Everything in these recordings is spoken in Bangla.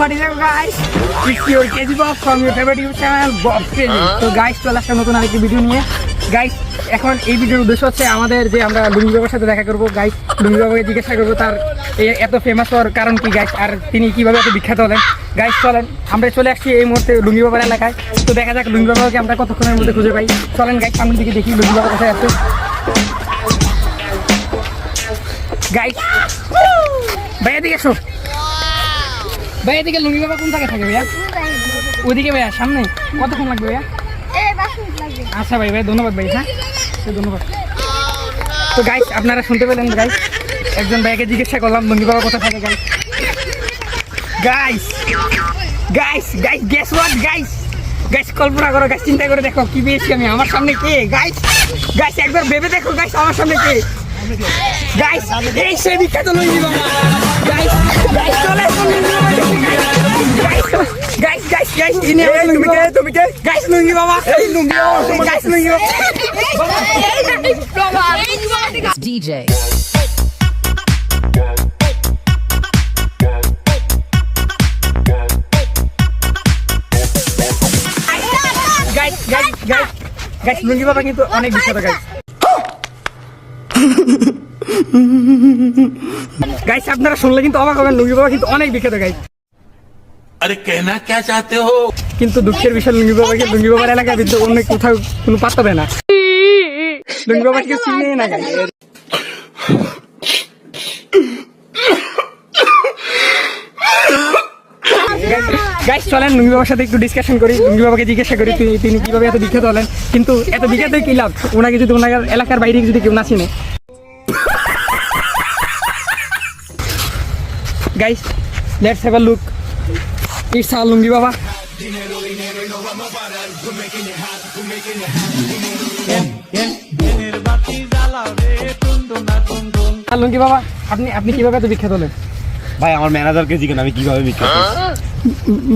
what is up guys? It's your KG Bob from your favorite YouTube channel Bob Crazy. তো গাইস চলে আসলাম নতুন আরেকটি ভিডিও নিয়ে। গাইস এখন এই ভিডিওর উদ্দেশ্য হচ্ছে আমাদের যে আমরা লুঙ্গি বাবার সাথে দেখা করব। গাইস লুঙ্গি বাবাকে জিজ্ঞাসা করব তার এত ফেমাস হওয়ার কারণ কি গাইস আর তিনি কীভাবে এত বিখ্যাত হলেন? গাইস চলেন আমরা চলে আসছি এই মুহূর্তে লুঙ্গি বাবার এলাকায়। তো দেখা যাক লুঙ্গি বাবাকে আমরা কতক্ষণের মধ্যে খুঁজে পাই। চলেন গাইস সামনের দিকে দেখি লুঙ্গি বাবা কোথায় আছে। গাইস ভাইয়া দিকে এসো। ভাই, এদিকে লুঙ্গি বাবা কোন জায়গায় থাকে ভাইয়া? ওদিকে ভাইয়া, সামনে। কতক্ষণ লাগবে ভাইয়া? আচ্ছা ভাই ভাই, ধন্যবাদ ভাই হ্যাঁ? ধন্যবাদ। তো গাইস আপনারা শুনতে পেলেন গাইস একজন ভাইকে জিজ্ঞাসা করলাম, লুঙ্গি বাবা কোথায় থাকে guys guys guys guys guess what guys guys কল্পনা করো গাইস চিন্তা করে দেখো, কি পেয়েছি আমি? আমার সামনে কে? গাইস গাইস একবার ভেবে দেখো গাইস আমার সামনে কে? গাইস এই সে বিখ্যাত লুঙ্গি বাবা। গাইস গাইস চলে গাইস গাইস গাইস ইনি লুঙ্গি বাবা। তুমি কে? গাইস লুঙ্গি বাবা। এই লুঙ্গি guys Lungi Baba. DJ. Guys guys guys guys Lungi Baba কিন্তু অনেক বিখ্যাত গাইস গাইস আপনারা শুনলে কিন্তু অবাক হবেন লুঙ্গি বাবা কিন্তু অনেক বিখ্যাত গাইস আরে কেনা কে চাতে হো? কিন্তু দুঃখের বিষয় লুঙ্গি বাবাকে লুঙ্গি বাবার এলাকায় কিন্তু অন্য কোথাও কোনো পাত্তা দেয় না। লুঙ্গি বাবাকে চিনে না গাইস চলেন লুঙ্গি বাবার সাথে একটু ডিসকাশন করি। লুঙ্গি বাবাকে জিজ্ঞাসা করি তিনি কীভাবে এত বিখ্যাত হলেন? কিন্তু এত বিখ্যাত কি লাভ? ওনাকে যদি ওনার এলাকার বাইরে যদি কেউ না চিনে guys let's have a look it's a lungi baba lungi baba আপনি আপনি কীভাবে এত বিখ্যাত হলেন? ভাই আমার ম্যানেজারকে জিজ্ঞেস আমি কীভাবে বিখ্যাত?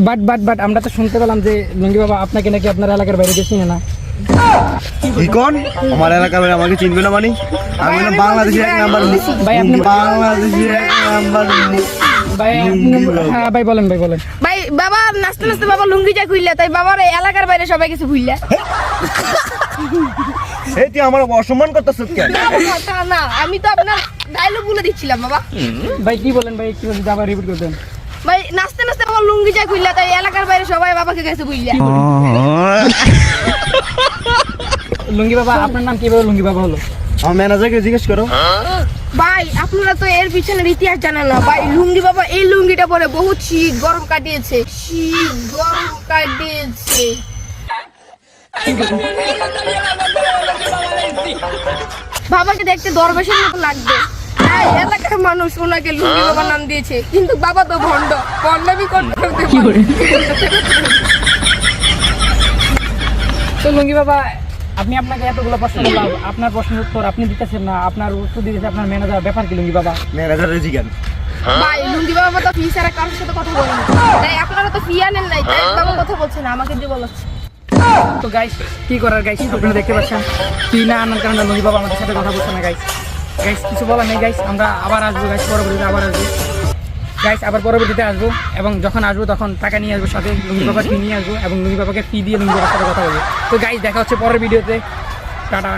বাট বাট বাট আমরা তো শুনতে পেলাম যে লুঙ্গি বাবা আপনাকে নাকি আপনার এলাকার বাইরে চিনে না। কি কোন? আমার এলাকার বাইরে আমাকে চিনবে না মানে? আমি বাংলাদেশের এক নাম্বার বাংলাদেশের এক নাম্বার ভাই হ্যাঁ ভাই বলেন ভাই বলেন। ভাই বাবা নাচতে নাচতে বাবা লুঙ্গি যা খুললে তাই বাবার এলাকার বাইরে সবাই কিছু ভুললে এই তুই আমার অসম্মান করতেছ কেন? না আমি তো আপনার ডায়লগ বলে দিচ্ছিলাম বাবা। ভাই কি বলেন ভাই একটু যদি আবার রিপিট করতেন ভাই নাচতে নাচতে বাবা লুঙ্গি যা খুললে তাই এলাকার বাইরে সবাই বাবাকে গেছে বুঝলে লুঙ্গি বাবা আপনার নাম কীভাবে লুঙ্গি বাবা হলো? আমার ম্যানেজারকে জিজ্ঞেস করো। ভাই আপনারা তো এর পিছনের ইতিহাস জানেন না। ভাই লুঙ্গি বাবা এই লুঙ্গিটা পরে বহুত শীত গরম কাটিয়েছে। শীত গরম কাটিয়েছে। বাবাকে দেখতে দরবেশের মতো লাগবে। এলাকার মানুষ ওনাকে লুঙ্গি বাবা নাম দিয়েছে। কিন্তু বাবা তো ভণ্ড। ভণ্ডামি করতে করতে তো লুঙ্গি বাবা আপনি আপনাকে এতগুলো প্রশ্ন করলাম আপনার প্রশ্নের উত্তর আপনি দিতেছেন না আপনার উত্তর দিতেছে আপনার ম্যানেজার ব্যাপার কি লুঙ্গি বাবা? ম্যানেজারের জিজ্ঞান। ভাই লুঙ্গি বাবা তো ফি ছাড়া কারোর সাথে কথা বলেন না। তাই আপনারা তো ফি আনেন নাই তাই বাবা কথা বলছে না আমাকে দিয়ে বলাচ্ছে তো গাইস কি করার গাইস আপনারা দেখতে পাচ্ছেন কি না আনার কারণে লুঙ্গি বাবা আমাদের সাথে কথা বলছে না গাইস গাইস কিছু বলার নেই গাইস আমরা আবার আসব গাইস পরবর্তীতে আবার আসব। গাইস আবার পরবর্তীতে আসব এবং যখন আসব তখন টাকা নিয়ে আসব সাথে লুঙ্গি বাবা ফি নিয়ে আসব এবং লুঙ্গি বাবাকে ফি দিয়ে লুঙ্গি বাবার সাথে কথা বলব। তো গাইস দেখা হচ্ছে পরের ভিডিওতে টাটা।